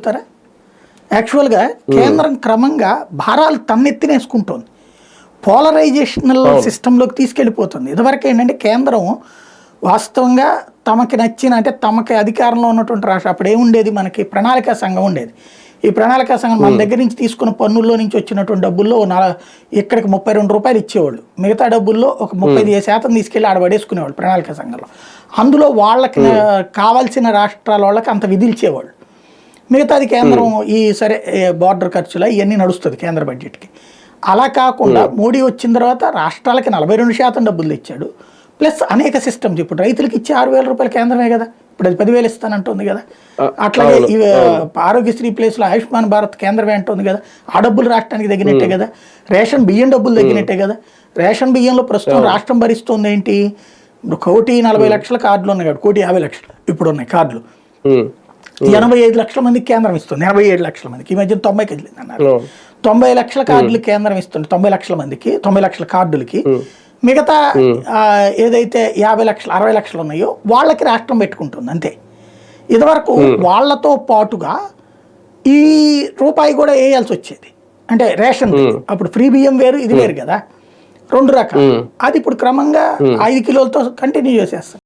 చెప్తారా? యాక్చువల్గా కేంద్రం క్రమంగా భారాలు తన్నెత్తినేసుకుంటోంది. పోలరైజేషనల్ సిస్టంలోకి తీసుకెళ్ళిపోతుంది. ఇదివరకు ఏంటంటే కేంద్రం వాస్తవంగా తమకి నచ్చిన అంటే తమకి అధికారంలో ఉన్నటువంటి రాష్ట్రం అప్పుడు ఏముండేది మనకి ప్రణాళికా సంఘం ఉండేది. ఈ ప్రణాళికా సంఘం మన దగ్గర నుంచి తీసుకున్న పన్నుల్లో నుంచి వచ్చినటువంటి డబ్బుల్లో నల ఇక్కడికి ముప్పై రెండు రూపాయలు ఇచ్చేవాళ్ళు. మిగతా డబ్బుల్లో ఒక ముప్పై ఐదు శాతం తీసుకెళ్ళి ఆడ పడేసుకునేవాళ్ళు ప్రణాళికా సంఘంలో. అందులో వాళ్ళకి కావాల్సిన రాష్ట్రాల వాళ్ళకి అంత విధిల్చేవాళ్ళు. మిగతాది కేంద్రం ఈ సరే బార్డర్ ఖర్చుల ఇవన్నీ నడుస్తుంది కేంద్ర బడ్జెట్కి అలా కాకుండా మోడీ వచ్చిన తర్వాత రాష్ట్రాలకి నలభై రెండు శాతం డబ్బులు ఇచ్చాడు. ప్లస్ అనేక సిస్టమ్స్ ఇప్పుడు రైతులకు ఇచ్చే ఆరు వేల రూపాయలు కేంద్రమే కదా. ఇప్పుడు అది పదివేలు ఇస్తానంటుంది కదా. అట్లాగే ఆరోగ్యశ్రీ ప్లేస్లో ఆయుష్మాన్ భారత్ కేంద్రమే అంటుంది కదా. ఆ డబ్బులు రాష్ట్రానికి తగినట్టే కదా. రేషన్ బియ్యం డబ్బులు తగ్గినట్టే కదా. రేషన్ బియ్యంలో ప్రస్తుతం రాష్ట్రం భరిస్తుంది ఏంటి? ఇప్పుడు కోటి నలభై లక్షల కార్డులు ఉన్నాయి కదా కోటి యాభై లక్షలు ఇప్పుడు ఉన్నాయి కార్డులు. ఎనభై ఐదు లక్షల మందికి కేంద్రం ఇస్తుంది. ఎనభై ఏడు లక్షల మందికి. ఈ మధ్య తొంభైకి వెళ్ళింది అన్నారు. తొంభై లక్షల కార్డులు కేంద్రం ఇస్తుంది. తొంభై లక్షల మందికి తొంభై లక్షల కార్డులకి. మిగతా ఏదైతే యాభై లక్షలు అరవై లక్షలు ఉన్నాయో వాళ్ళకి రాష్ట్రం పెట్టుకుంటుంది. అంతే. ఇదివరకు వాళ్ళతో పాటుగా ఈ రూపాయి కూడా వేయాల్సి వచ్చేది. అంటే రేషన్. అప్పుడు ఫ్రీ బియ్యం వేరు ఇది వేరు కదా. రెండు రకాలు. అది ఇప్పుడు క్రమంగా ఐదు కిలోలతో కంటిన్యూ చేసేస్తారు.